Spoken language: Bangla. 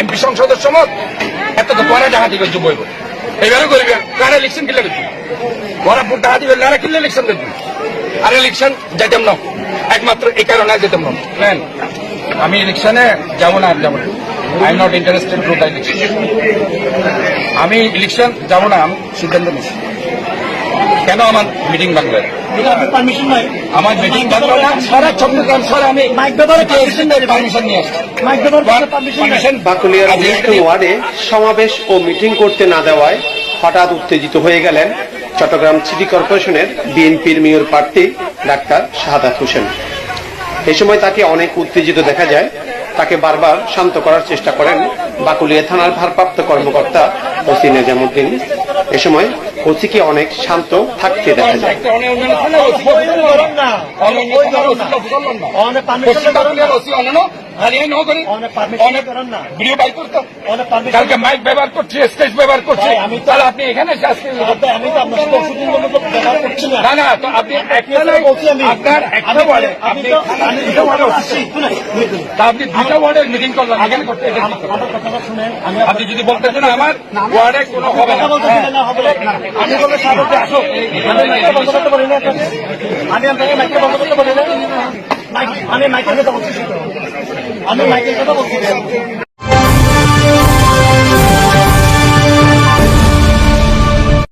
এমপি সংসদের সমত এত তো পরে ডাকাতি করছ বইব এবারে করবে, কারা ইলেকশন কিনলে করছি ওরা ভোট ডাকাতি করলে আর কিনলে ইলেকশন করবি আর ইলেকশন যাইতাম না। একমাত্র এই কারণে যেতাম না। প্ল্যান আমি ইলেকশনে যাব না আর যাব না। I am not interested to the election আমি ইলেকশন যাব না, আমি সিদ্ধান্ত নিচ্ছি। কেন আমার মিটিং ভাঙবে পারমিশন আমার মিটিং ভাঙবে না? সারা চট্টগ্রাম স্যার আমি মাইক ব্যবহারে পারমিশন পারমিশন নিয়ে মাইক ব্যবহার পারমিশন বাকুলিয়ার উইস্টন ওয়ার্ডে সমাবেশ ও মিটিং করতে না দেওয়ায় হঠাৎ উত্তেজিত হয়ে গেলেন চট্টগ্রাম সিটি কর্পোরেশনের বিএনপির মেয়র প্রার্থী ডাক্তার শাহাদাত হোসেন। এই সময় তাকে অনেক উত্তেজিত দেখা যায়। তাকে বারবার শান্ত করার চেষ্টা করেন বাকুলিয়া থানার ভারপ্রাপ্ত কর্মকর্তা ওসি নেজামুদ্দিন। এ সময় ওসিকে অনেক শান্ত থাকতে দেখা যায়। না। করলাম করি অনেক ভিডিও কালকে মাইক ব্যবহার করছি স্টেজ ব্যবহার করছি। তাহলে আপনি এখানে না। না তো আপনি আপনার একটা ওয়ার্ডে আপনি দুটো ওয়ার্ডের মিটিং করলেন এখানে করতে আপনি যদি বলতে চান আমার ওয়ার্ডে কোনো হবে না। বলতে। আমি বলে আসো আমি মাইকটা বন্ধ করতে পারি না আমি আপনাকে মাইকটা বন্ধ করতে পারি না। আমি মাইকের কথা বলছি আমি মাইকের কথা বলছি।